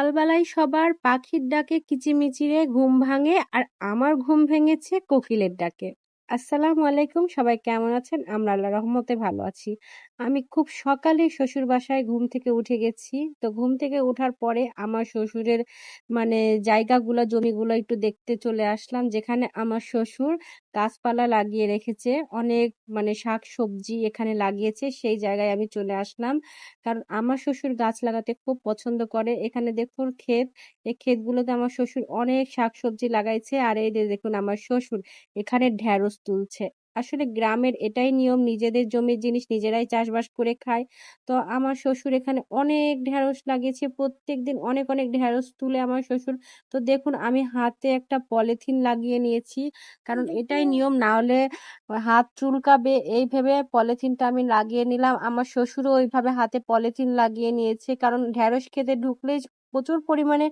সকালবেলায় সবার পাখির ডাকে কিচিমিচিরে ঘুম ভাঙে আর আমার ঘুম ভেঙেছে কোকিলের ডাকে। আসসালামু আলাইকুম, সবাই কেমন আছেন? আমরা আল্লাহ রহমতে ভালো আছি। আমি খুব সকালে শ্বশুর বাসায় ঘুম থেকে উঠে গেছি। তো ঘুম থেকে ওঠার পরে আমার শ্বশুরের মানে জায়গাগুলো, জমিগুলো একটু দেখতে চলে আসলাম, যেখানে আমার শ্বশুর গাছপালা লাগিয়ে রেখেছে। অনেক মানে শাক সবজি এখানে লাগিয়েছে, সেই জায়গায় আমি চলে আসলাম। কারণ আমার শ্বশুর গাছ লাগাতে খুব পছন্দ করে। এখানে দেখুন ক্ষেত, এই ক্ষেতগুলোতে আমার শ্বশুর অনেক শাক সবজি লাগাইছে। আর এই দেখুন আমার শ্বশুর এখানে ঢ্যাঁড়স তুলছে। আসলে গ্রামের এটাই নিয়ম নিজেদের জমির জিনিস নিজেরাই চাষবাস করে খায়। তো আমার শ্বশুর এখানে অনেক ঢ্যাঁড়স লাগিয়েছে প্রত্যেক দিন অনেক অনেক ঢ্যাঁড়স তুলে আমার শ্বশুর। তো দেখুন আমি হাতে একটা পলিথিন লাগিয়ে নিয়েছি। কারণ এটাই নিয়ম না হলে হাত চুলকাবে এই ভেবে পলিথিনটা আমি লাগিয়ে নিলাম। আমার শ্বশুরও ওইভাবে হাতে পলিথিন লাগিয়ে নিয়েছে। কারণ ঢ্যাঁড়স খেতে ঢুকলেই প্রচুর পরিমাণে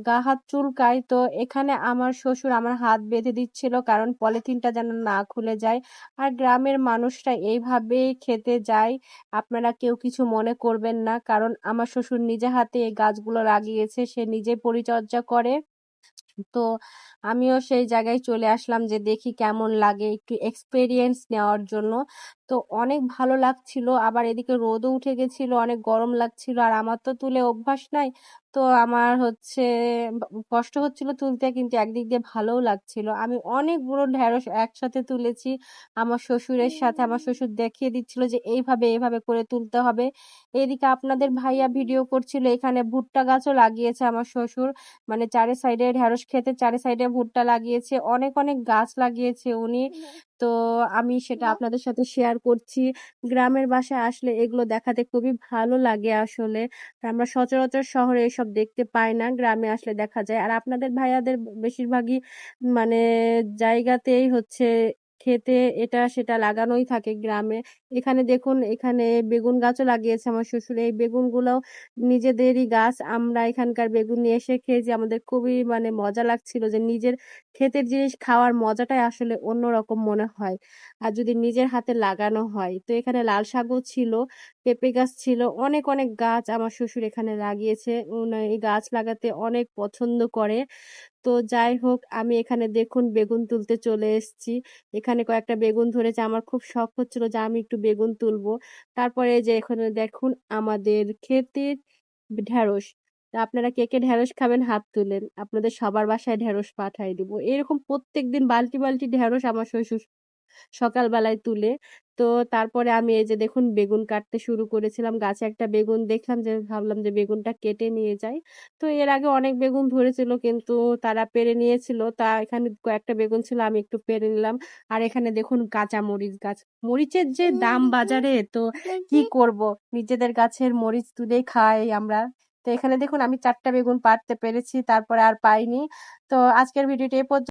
গা হাত চুলকায়। তো এখানে আমার শ্বশুর আমার হাত বেঁধে দিচ্ছিল কারণ পলিথিনটা যেন না খুলে যায়। আর গ্রামের মানুষরা এইভাবেই খেতে যায়। আপনারা কেউ কিছু মনে করবেন না কারণ আমার শ্বশুর নিজে হাতে এই গাছগুলো লাগিয়েছে, সে নিজে পরিচর্যা করে। তো আমিও সেই জায়গায় চলে আসলাম যে দেখি কেমন লাগে একটু এক্সপেরিয়েন্স নেওয়ার জন্য। তো অনেক ভালো লাগছিল। আবার এদিকে রোদও উঠে গেছিল, অনেক গরম লাগছিল। আর আমার তো তুলে অভ্যাস নাই। তো আমার হচ্ছে কষ্ট হচ্ছিল তুলতে কিন্তু একদিক দিয়ে ভালোও লাগছিল। আমি অনেক অনেকগুলো ঢেঁড়স একসাথে তুলেছি। আমার শ্বশুরের সাথে আমার শ্বশুর দেখিয়ে দিচ্ছিল যে এইভাবে এইভাবে করে তুলতে হবে। এদিকে আপনাদের ভাইয়া ভিডিও করছিল, এখানে ভুট্টা গাছও লাগিয়েছে আমার শ্বশুর। মানে চারে সাইডে ঢেঁড়স খেতে চারে সাইডে ভুট্টা লাগিয়েছে। অনেক অনেক গাছ লাগিয়েছে উনি। তো আমি সেটা আপনাদের সাথে শেয়ার করছি। গ্রামের বাসায় আসলে এগুলো দেখাতে খুবই ভালো লাগে আসলে। আমরা সচরাচর শহরে এসব দেখতে পাই না গ্রামে আসলে দেখা যায়। আর আপনাদের ভাইয়াদের বেশিরভাগই মানে জায়গাতেই হচ্ছে খেতে এটা সেটা লাগানোই থাকে গ্রামে। এখানে দেখুন, এখানে বেগুন গাছও লাগিয়েছে আমার শ্বশুর। এই বেগুনগুলো নিজেদেরই গাছ। আমরা এখানকার বেগুন নিয়ে এসে খেয়েছি। আমাদের খুবই মানে মজা লাগছিল যে নিজের ক্ষেতের জিনিস খাওয়ার মজাটাই আসলে অন্যরকম মনে হয়। আর যদি নিজের হাতে লাগানো হয়। তো এখানে লাল শাকও ছিল, পেঁপে গাছ ছিল, অনেক অনেক গাছ আমার শ্বশুর এখানে লাগিয়েছে। এই গাছ লাগাতে অনেক পছন্দ করে। তো যাই হোক, আমি এখানে দেখুন বেগুন তুলতে চলে এসেছি। এখানে কয়েকটা বেগুন ধরেছে, আমার খুব শখ হচ্ছিল যে আমি একটু বেগুন তুলবো। তারপরে যে এখানে দেখুন আমাদের ক্ষেতের ঢ্যাঁড়স। আপনারা কে কে ঢ্যাঁড়স খাবেন হাত তুলেন। আপনাদের সবার বাসায় ঢ্যাঁড়স পাঠাই দিব। এরকম প্রত্যেক দিন বালতি বালতি ঢ্যাঁড়স আমার শ্বশুর সকালবেলায় তুলে। তো তারপরে আমি এই যে দেখুন বেগুন কাটতে শুরু করেছিলাম। গাছে একটা বেগুন দেখলাম যে ভাবলাম যে বেগুনটা কেটে নিয়ে যাই। তো এর আগে অনেক বেগুন ধরেছিল কিন্তু তারা পেরে নিয়েছিল। তা এখানে কয়েকটা বেগুন ছিল আমি একটু পেরে নিলাম। আর এখানে দেখুন কাঁচা মরিচ গাছ। মরিচের যে দাম বাজারে তো কি করব? নিজেদের গাছের মরিচ তুলেই খাই আমরা। তো এখানে দেখুন আমি চারটা বেগুন পাড়তে পেরেছি তারপরে আর পাইনি। তো আজকের ভিডিওটি এ পর্যন্ত